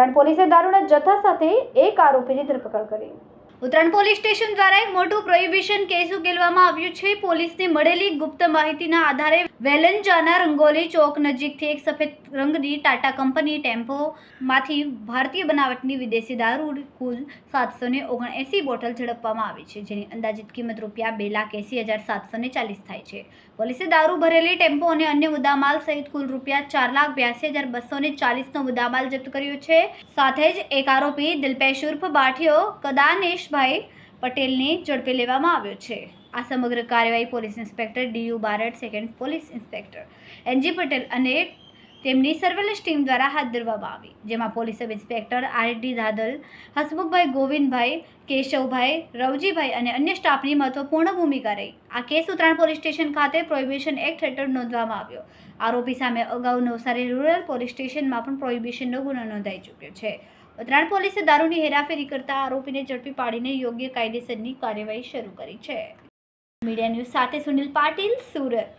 ઉત્તરાયણ પોલીસે દારૂના જથ્થા સાથે એક આરોપીની ધરપકડ કરી. ઉત્તરાયણ પોલીસ સ્ટેશન દ્વારા એક મોટું પ્રોહિબિશન કેસ ઉકેલવામાં આવ્યું છે. પોલીસને મળેલી ગુપ્ત માહિતીના આધારે વેલંજાના રંગોલી ચોક નજીકથી એક સફેદ રંગની ટાટા કંપની ટેમ્પોમાંથી ભારતીય બનાવટની વિદેશી દારૂ કુલ સાતસો ને ઓગણએંસી બોટલ ઝડપવામાં આવી છે, જેની અંદાજિત કિંમત રૂપિયા બે લાખ એંસી હજાર સાતસો ને ચાલીસ થાય છે. પોલીસે દારૂ ભરેલી ટેમ્પો અને અન્ય મુદ્દામાલ સહિત કુલ રૂપિયા ચાર લાખ બ્યાસી હજાર બસો ને ચાલીસનો મુદ્દામાલ જપ્ત કર્યો છે. સાથે જ એક આરોપી દિલપેશ ઉર્ફ બાઠિયો કદાનેશભાઈ પટેલને ઝડપી લેવામાં આવ્યો છે. આ સમગ્ર કાર્યવાહી police inspector DU Barad, second police inspector NG Patel અને તેમની સર્વેલન્સ ટીમ દ્વારા હાથ ધરવામાં આવી. જેમાં police sub inspector R D Dadal Hasmukhbhai Govindbhai, Keshavbhai, Ravjibhai અને અન્ય સ્ટાફની મહત્વપૂર્ણ ભૂમિકા રહી. આ કેસ ઉત્તરાયણ પોલીસ સ્ટેશન ખાતે પ્રોહિબિશન એક્ટ હેઠળ નોંધવામાં આવ્યો. આરોપી સામે અગાઉ નવસારી રૂરલ પોલીસ સ્ટેશનમાં પણ પ્રોહિબિશનનો ગુનો નોંધાઈ ચૂક્યો છે. ઉત્તરાયણ પોલીસે દારૂની હેરાફેરી કરતા આરોપીને ઝડપી પાડીને યોગ્ય કાયદેસરની કાર્યવાહી શરૂ કરી છે. મીડિયા ન્યૂઝ સાથે સુનિલ પાટીલ, સુરત.